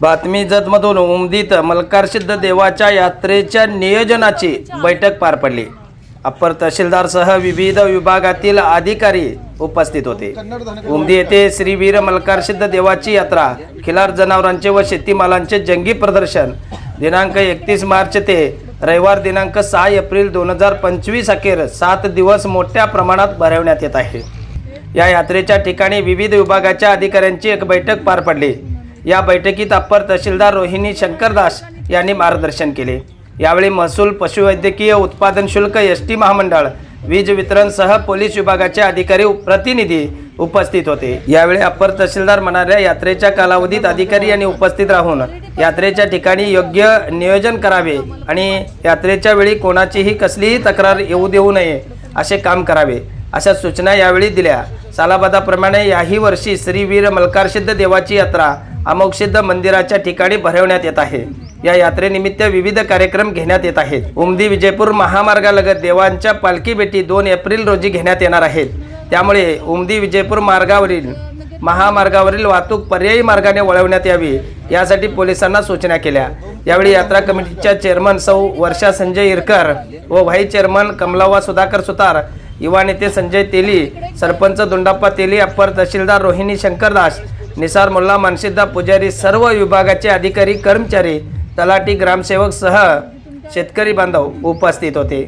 बातमी जतमधून उमदीत मलकारसिद्ध देवाच्या यात्रेच्या नियोजनाची बैठक पार पडली. अप्पर तहसीलदारसह विविध विभागातील अधिकारी उपस्थित होते. उमदी येथे श्रीवीर मलकारसिद्ध देवाची यात्रा खिलार जनावरांचे व शेतीमालांचे जंगी प्रदर्शन दिनांक एकतीस मार्च ते रविवार दिनांक सहा एप्रिल दोन हजार पंचवीस अखेर सात दिवस मोठ्या प्रमाणात भरवण्यात येत आहे. या यात्रेच्या ठिकाणी विविध विभागाच्या अधिकाऱ्यांची एक बैठक पार पडली. या बैठकीत अप्पर तहसीलदार रोहिणी शंकरदास यांनी मार्गदर्शन केले. यावेळी महसूल पशुवैद्यकीय उत्पादन शुल्क एस टी महामंडळ वीज वितरणसह पोलीस विभागाचे अधिकारी प्रतिनिधी उपस्थित होते. यावेळी अप्पर तहसीलदार म्हणाल्या यात्रेच्या कालावधीत अधिकारी यांनी उपस्थित राहून यात्रेच्या ठिकाणी योग्य नियोजन करावे आणि यात्रेच्या वेळी कोणाचीही कसलीही तक्रार येऊ देऊ नये असे काम करावे. अशा सूचना यावेळी दिल्या. सालाबादाप्रमाणे याही वर्षी श्रीवीर मलकारसिद्ध देवाची यात्रा अमोक्षिद्ध मंदिराच्या ठिकाणी भरवण्यात येत आहे. या यात्रेनिमित्त विविध कार्यक्रम घेण्यात येत आहेत. उमदी विजयपूर महामार्गालगत देवांच्या पालखी भेटी दोन एप्रिल रोजी घेण्यात येणार आहेत. त्यामुळे उमदी विजयपूर मार्गावरील महामार्गावरील वाहतूक पर्यायी मार्गाने वळवण्यात यावी यासाठी पोलिसांना सूचना केल्या. यावेळी यात्रा कमिटीच्या चेअरमन सौ वर्षा संजय इरकर व व्हाईस चेअरमन कमलावा सुधाकर सुतार युवा नेते संजय तेली सरपंच दुंडाप्पा तेली अप्पर तहसीलदार रोहिणी शंकरदास निसार मुल्ला मानसिद्धा पुजारी सर्व विभागाचे अधिकारी कर्मचारी तलाठी ग्रामसेवक सह शेतकरी बांधव उपस्थित होते.